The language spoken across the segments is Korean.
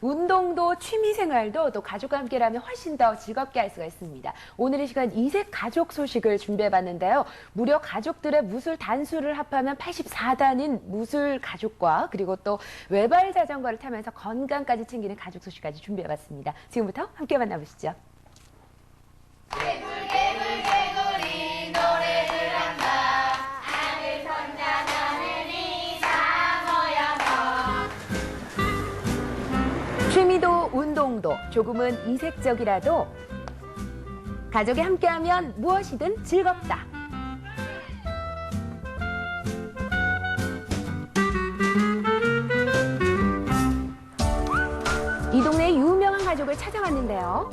운동도 취미생활도 또 가족과 함께라면 훨씬 더 즐겁게 할 수가 있습니다. 오늘 이 시간 이색 가족 소식을 준비해봤는데요. 무려 가족들의 무술 단수를 합하면 84단인 무술 가족과 그리고 또 외발 자전거를 타면서 건강까지 챙기는 가족 소식까지 준비해봤습니다. 지금부터 함께 만나보시죠. 조금은 이색적이라도 가족이 함께하면 무엇이든 즐겁다. 이 동네의 유명한 가족을 찾아왔는데요.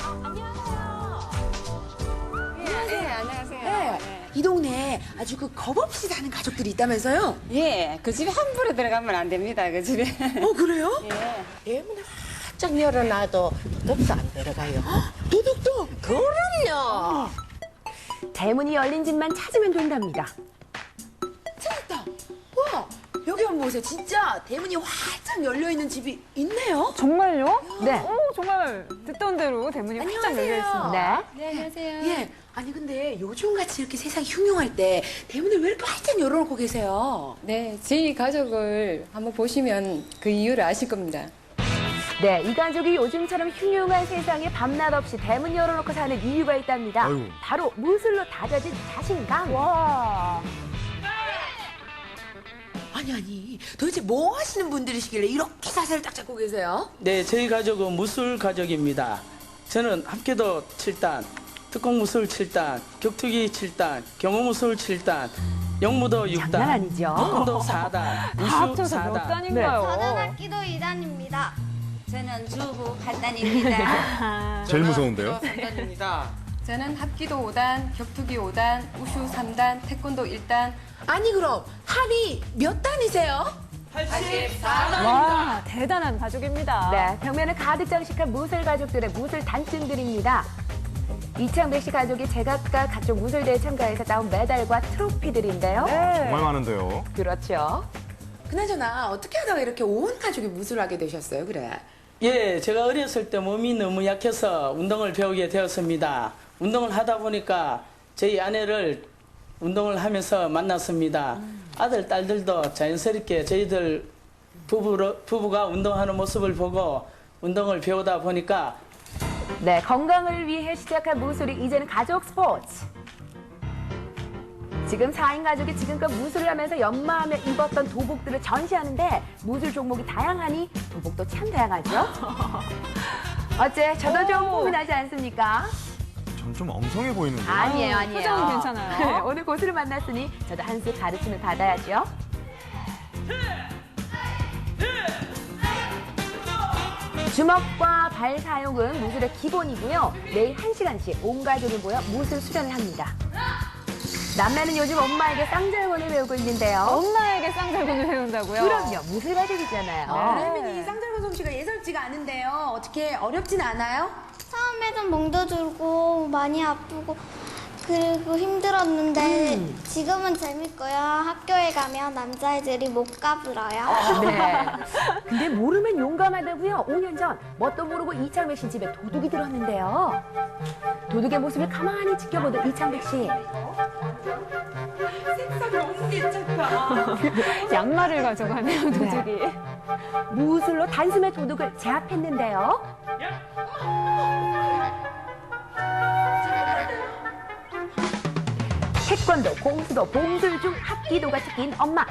네, 안녕하세요. 네. 이 동네에 아주 그 겁없이 사는 가족들이 있다면서요? 예, 그 집에 함부로 들어가면 안 됩니다, 그 집에. 어, 그래요? 예. 대문을 활짝 열어놔도 도둑도 안 들어가요. 도둑도? 그럼요. 대문이 열린 집만 찾으면 된답니다. 찾았다. 와, 여기 한번 보세요. 진짜 대문이 활짝 열려있는 집이 있네요. 정말요? 네. 오, 정말 듣던 대로 대문이 활짝 열려 있습니다. 네. 네, 안녕하세요. 예. 아니, 근데 요즘같이 이렇게 세상이 흉흉할 때 대문을 왜 이렇게 활짝 열어놓고 계세요? 네, 저희 가족을 한번 보시면 그 이유를 아실 겁니다. 네, 이 가족이 요즘처럼 흉흉한 세상에 밤낮 없이 대문 열어놓고 사는 이유가 있답니다. 아유. 바로 무술로 다져진 자신감. 와, 아니, 아니. 도대체 뭐 하시는 분들이시길래 이렇게 자세를 딱 잡고 계세요? 네, 저희 가족은 무술 가족입니다. 저는 합계도 7단, 특공 무술 7단, 격투기 7단, 경호 무술 7단, 영무도 6단, 장난 아니죠? 태권도 4단, 다 우슈 합쳐서 몇 4단. 단인가요? 저는 학기도 2단입니다. 저는 주부 8단입니다. 제일 무서운데요? 저는 합기도 5단, 격투기 5단, 우슈 3단, 태권도 1단, 아니, 그럼 합이 몇 단이세요? 와, 대단한 가족입니다. 네, 벽면을 가득 장식한 무술 가족들의 무술 단증들입니다. 이창백 씨 가족이 제각각 각종 무술대에 참가해서 따온 메달과 트로피들인데요. 네. 정말 많은데요. 그렇죠. 그나저나 어떻게 하다가 이렇게 온 가족이 무술을 하게 되셨어요, 그래? 예, 제가 어렸을 때 몸이 너무 약해서 운동을 배우게 되었습니다. 운동을 하다 보니까 저희 아내를 운동을 하면서 만났습니다. 아들, 딸들도 자연스럽게 저희들 부부로, 부부가 운동하는 모습을 보고 운동을 배우다 보니까 네, 건강을 위해 시작한 무술이 이제는 가족 스포츠. 지금 4인 가족이 지금껏 무술을 하면서 연마하며 입었던 도복들을 전시하는데 무술 종목이 다양하니 도복도 참 다양하죠. 어째 저도 좀 나지 않습니까? 전 좀 엉성해 보이는데요. 아니에요, 아니에요. 표정은 괜찮아요. 네, 오늘 고수를 만났으니 저도 한수 가르침을 받아야죠. 주먹과 발 사용은 무술의 기본이고요. 매일 한시간씩온 가족이 모여 무술 수련을 합니다. 남매는 요즘 엄마에게 쌍절곤을 배우고 있는데요. 엄마에게 쌍절곤을 배운다고요? 그럼요, 무술 가족이잖아요. 그러면 이 쌍절곤 솜씨가 예사롭지가 않은데요. 어떻게 어렵진 않아요? 처음에는 멍도 들고 많이 아프고 그리고 힘들었는데 지금은 재밌고요. 학교에 가면 남자애들이 못 가불어요. 네. 근데 모르면 용감하다고요. 5년 전 뭣도 모르고 이창백 씨 집에 도둑이 들어왔는데요. 도둑의 모습을 가만히 지켜보던 이창백 씨. 양말을 가져가네요, 도둑이. 무술로 단숨에 도둑을 제압했는데요. 태권도, 공수도, bom술 중 합기도가 특기인 엄마.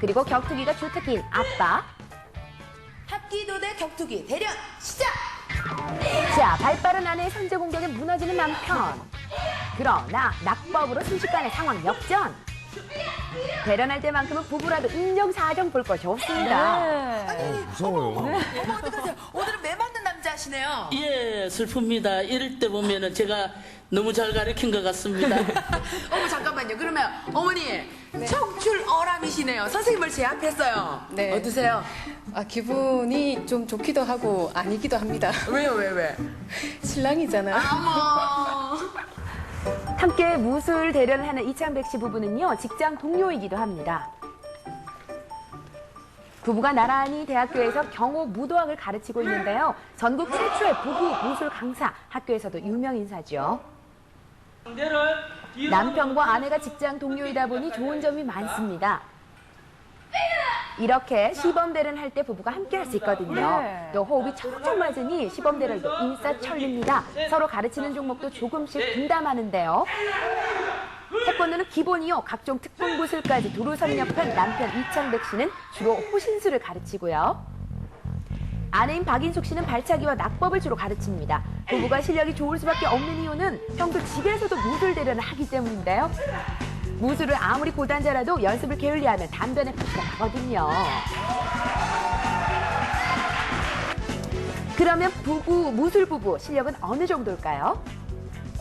그리고 격투기가 주특기인 아빠. 합기도 대 격투기 대련 시작! 자, 발빠른 아내의 선제 공격에 무너지는 남편. 그러나 낙법으로 순식간에 상황 역전. 대련할 때만큼은 부부라도 인정사정 볼 것이 없습니다. 네. 무서워요. 어머 어떡하세요? 하시네요. 예, 슬픕니다. 이럴 때 보면은 제가 너무 잘 가르친 것 같습니다. 어머 잠깐만요. 그러면 어머니 척출 어람이시네요. 선생님을 제압했어요. 네. 어떠세요? 아, 기분이 좀 좋기도 하고 아니기도 합니다. 왜요 왜 왜? 신랑이잖아요. 어머. 함께 무술 대련을 하는 이창백 씨 부부는요, 직장 동료이기도 합니다. 부부가 나란히 대학교에서 경호 무도학을 가르치고 있는데요. 전국 최초의 부부 무술 강사, 학교에서도 유명 인사죠. 남편과 아내가 직장 동료이다 보니 좋은 점이 많습니다. 이렇게 시범대를 할 때 부부가 함께 할 수 있거든요. 네. 또 호흡이 척척 맞으니 시범대를도 일사천리입니다. 서로 가르치는 종목도 조금씩 분담하는데요. 태권도는 기본이요. 각종 특분 구슬까지 두루 섭렵한 남편 이창백 씨는 주로 호신술을 가르치고요. 아내인 박인숙 씨는 발차기와 낙법을 주로 가르칩니다. 부부가 실력이 좋을 수밖에 없는 이유는 평소 집에서도 무술 대련을 하기 때문인데요. 무술을 아무리 고단자라도 연습을 게을리하면 단변에 표시가 나거든요. 그러면 부부, 무술 부부 실력은 어느 정도일까요?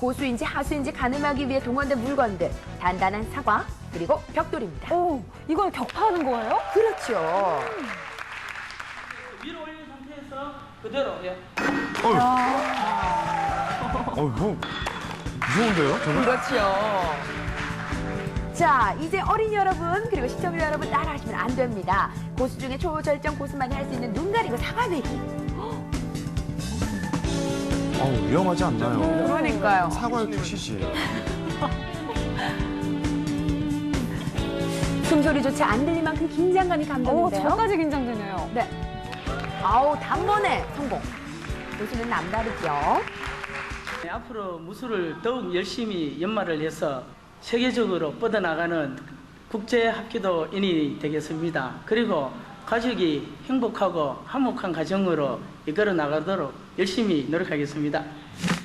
고수인지 하수인지 가늠하기 위해 동원된 물건들, 단단한 사과, 그리고 벽돌입니다. 오, 이걸 격파하는 거예요? 그렇죠. 위로 올린 상태에서 그대로 예. 어, 뭐 무서운데요? 저는 그렇죠. 자, 이제 어린이 여러분 그리고 시청자 여러분 따라하시면 안 됩니다. 고수 중에 초절정 고수만이 할 수 있는 눈 가리고 사과 내기. 어, 위험하지 않나요? 그러니까요. 사과를 드시지. 숨소리조차 안 들릴 만큼 긴장감이 오, 감도는데요. 저까지 긴장되네요. 네. 아우, 단번에 성공. 고수는 남다르죠. 네, 앞으로 무술을 더욱 열심히 연마를 해서 세계적으로 뻗어나가는 국제 합기도인이 되겠습니다. 그리고 가족이 행복하고 화목한 가정으로 이끌어 나가도록 열심히 노력하겠습니다.